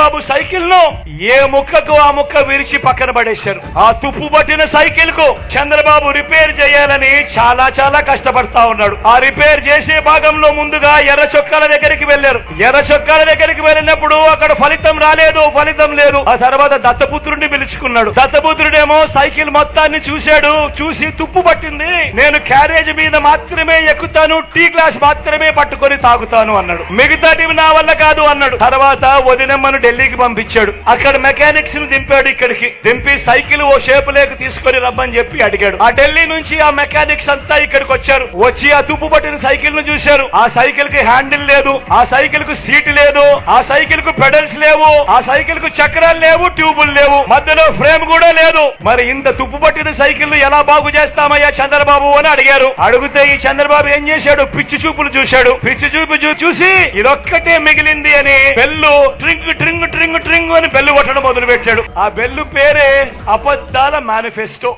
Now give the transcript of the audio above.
బాబు సైకిల్ను ఏ ముక్కకు ఆ ముక్క విరిచి పక్కన పడేశారు. ఆ తుప్పు పట్టిన సైకిల్కు చంద్రబాబు రిపేర్ చేయాలని చాలా చాలా కష్టపడతా ఉన్నాడు. ఆ రిపేర్ చేసే భాగంలో ముందుగా ఎర్ర చొక్కాల దగ్గరికి వెళ్ళారు ఎర్ర చొక్కాల దగ్గరికి వెళ్ళినప్పుడు అక్కడ ఫలితం రాలేదు ఫలితం లేదు. ఆ తర్వాత దత్తపుత్రుడిని పిలుచుకున్నాడు. దత్తపుత్రుడేమో సైకిల్ మొత్తాన్ని చూశాడు. చూసి తుప్పు పట్టింది. నేను క్యారేజ్ మీద మాత్రమే ఎక్కుతాను టీ గ్లాస్ మాత్రమే పట్టుకొని తాగుతాను అన్నాడు. మిగతాటివి నా వల్ల కాదు అన్నాడు. తర్వాత వదినమ్మను ఢిల్లీకి పంపించాడు. అక్కడ మెకానిక్స్ని దింపాడు ఇక్కడికి. దింపి సైకిల్ ఓ షేప్ లేక తీసుకొని రమ్మని చెప్పి అడిగాడు. ఆ ఢిల్లీ నుంచి ఆ మెకానిక్స్ అంతా ఇక్కడికి వచ్చారు. వచ్చి ఆ తుప్పు పట్టిన సైకిల్ను చూశారు. ఆ సైకిల్కి హ్యాండిల్ లేదు. ఆ సైకిల్కు సీట్ లేదు. ఆ సైకిల్కు పెడల్స్ లేవు. ఆ సైకిల్కు చక్రాలు లేవు ట్యూబులు లేవు. మధ్యలో ఫ్రేమ్ కూడా లేదు. మరి ఇంత తుప్పు పట్టిన సైకిల్ ఎలా బాగు చేస్తామయ్యా చంద్రబాబు అని అడిగారు. అడిగితే ఈ చంద్రబాబు ఏం చేశాడు? పిచ్చి చూపులు చూశాడు. పిచ్చి చూపు చూసి ఇదొక్కటే మిగిలింది అని బెల్లు ట్రింగ్ ట్రింగ్ ట్రింగ్ ట్రింగ్ అని బెల్లు కొట్టడం మొదలు పెట్టాడు ఆ బెల్లు పేరే అబద్ధాల మేనిఫెస్టో.